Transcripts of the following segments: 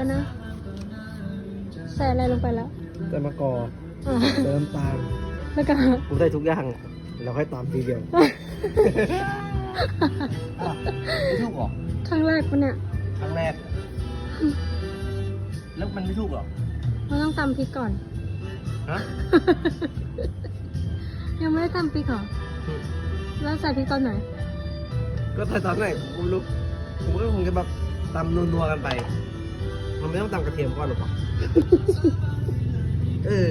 ยวนะ ใส่อะไรลงไปแล้วใส่มะกอกอะใตาลแล้วก็ กูใส่ทุกอย่างเราค่อยตามทีเดียวไม่ถูกหรอครั้งแรกปะเนี่ยครั้งแรก แล้วมันไม่ถูกหรอเราต้องตำพริกก่อน ฮะยังไม่ได้ตำพริกหรอแล้วใส่พริกตอนไหน ก็ใส่ตอนไหนกูมรู้กูก็คงจะแบบตำนัวๆกันไป มันไม่ต้องตำกระเทียมก่อนหรอกปะเออ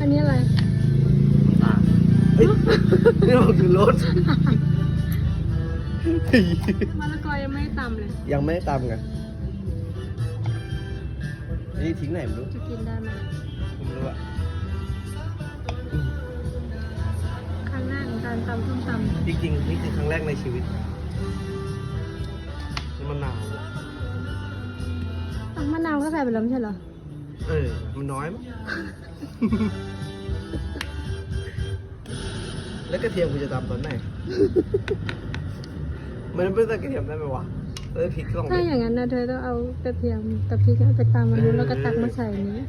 อันนี้อะไรนี่มันคือรถมะละกอยังไม่ได้ตำเลย ยังไม่ได้ตำไงนี่ทิ้งไหนไม่รู้จะกินได้ไหมผมรู้อะครั้งแรกขอการตำส้มตำ จริงๆนี่คือครั้งแรกในชีวิตมันนานแล้ว ก็ใส่ไปแล้วไม่ใช่เหรอ เออ มันน้อยมั้ง แล้วกระเทียมกูจะตำตอนไหน มันไม่ใส่กระเทียมได้ไหมวะเออพริกก็ต้องถ้าอย่างนั้นนะเธอต้องเอากระเทียมกับพริกไปตามมาดูแล้วก็ตักมาใส่นี้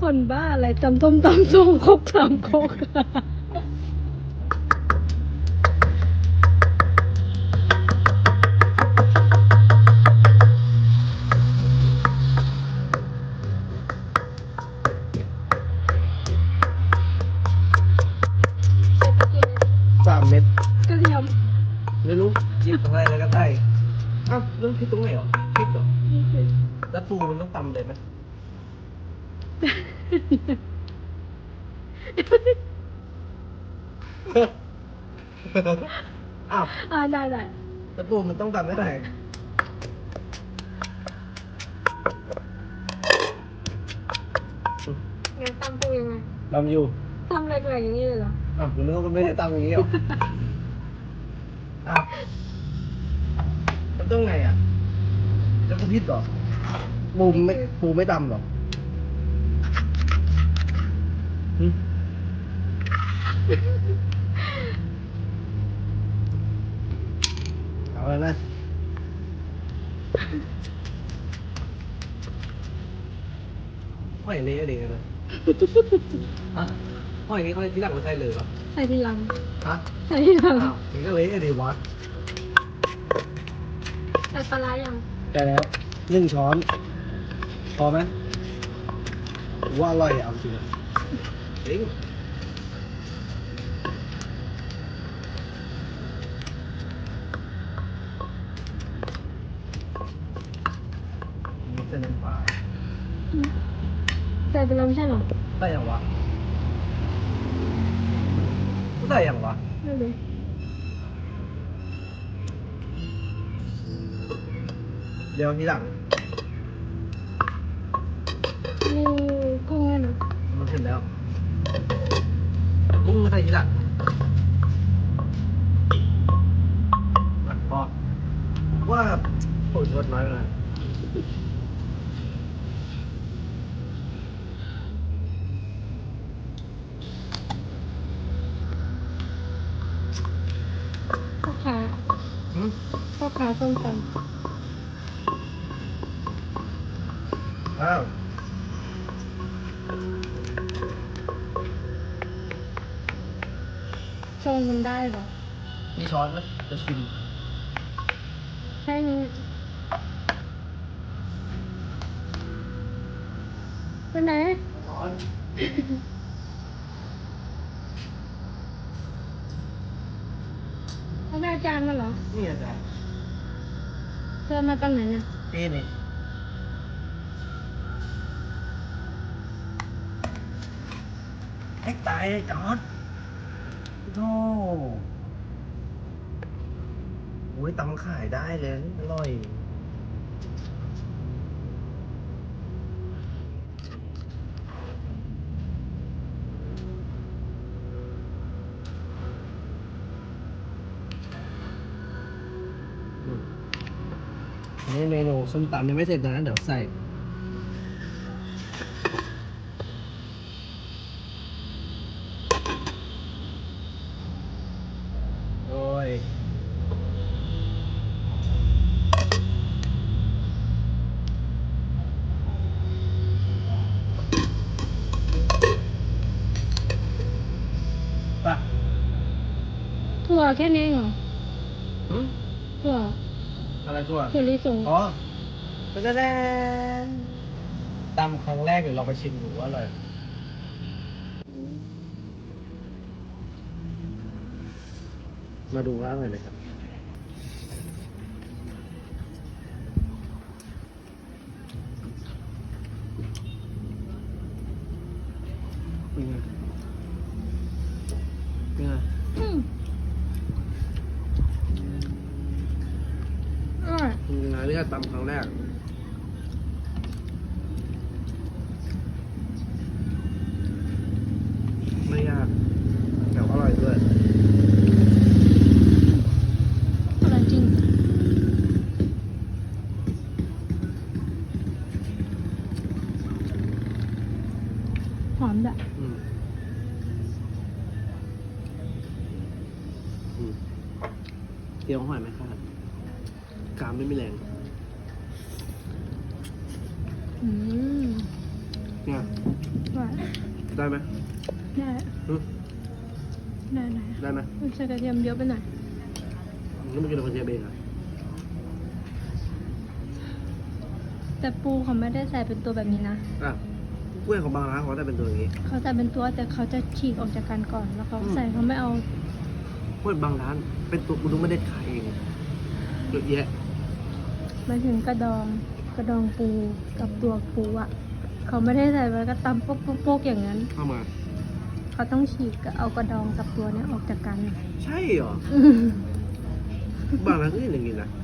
คนบ้าอะไรตำต้มตำส้มครตำามครก ริ่มพลิกตรงไหนเหรอพิกเหรอแล้วตูมันต้องต่ำเลยไหมอ้าวได้ได้แล้วปูมันต้องตำได้ไหนงานตำปูยังไงตำอยู่ตำแหลกๆอย่างนี้เลยเหรออ้าวคุณนึกว่าไม่ได้ตำอย่างนี้หรออ้าวมันต้องไงอะ พิษหรอปูไม่ปูไม่ดำหรอหึเอาแล้วนะห้อยอันนี้อันนี้ยฮะห้อยอันนี้เขาที่หลังเขาใทยเลยเหรอใส่ที่หลังฮะใส่ที่หลังอ้าก็เลยอะไรวะ ใส่ปลาร้ายัง ได้แล้ว หนึ่งช้อน พอไหมว่าอร่อยเอาจริงจริเส้นลาใส่ไปแล้วม่ใช่หรอใส่ยังวะใส่ยังวะไม่รู้เดี๋ยวนี้หลัง แล้วกุ้งใส่ทีหลังหลังปอกว่าโอ้ยลดน้อยเลยพ่อค้าพ่อค้าส้มตำอ้าว ช้อนมันได้เหรอ มีช้อนไหมจะชิมแค่นี้ไปไหนร้อนเอาแม่จานมาเหรอ นี่อาจารย์เจอมาตั้งไหนเนี่ยนี่นี่ให้ตายเลจอน โธ่โอ้ยตำขายได้เลย อร่อย นี่เมนูส้มตำยังไม่เสร็จนะ เดี๋ยวใส่ แค่นี้เองเหรอหืมถั่วอะไรตัวถั่วลิสงอ๋อเป็นแดนตำครั้งแรกเดี๋ยวเราไปชิมดูว่าอร่อยมาดูว่าอร่อยไหมครับ อร่เนไงนี่ก็ตำครั้งแรกไม่ยากแต่อร่อยด้วยอร่อยจริงหอมด้วยอืมอืมเกี๊ยวหอยไหมครับ กรามไม่มีแรงอืมเนี่ยอร่อยได้ไหมได้อืมได้ได้ได้ไหมมันใส่กระเทียมเยอะไปหน่อยงั้นไม่กินกับคนเชียงเองอะแต่ปูเขาไม่ได้ใส่เป็นตัวแบบนี้นะอะกล้วยของบางร้านเขาจะเป็นตัวอย่างนี้เขาใส่เป็นตัวแต่เขาจะฉีกออกจากกันก่อนแล้วเขาอืมใส่เขาไม่เอากล้วยบางร้าน เป็นตัวกูดูไม่ได้ขายเองเยอะแยะห มายถึงกระดองกระดองปูกับตัวปูอะ เขาไม่ได้ใส่ไว้ก็ตำปุ๊กปุ๊กปุ๊กอย่างนั้น เข้ามา เขาต้องฉีกกับเอากระดองกับตัวเนี้ยออกจากกัน ใช่เหรอบางร้านก็เห็นอย่างนี้นะอ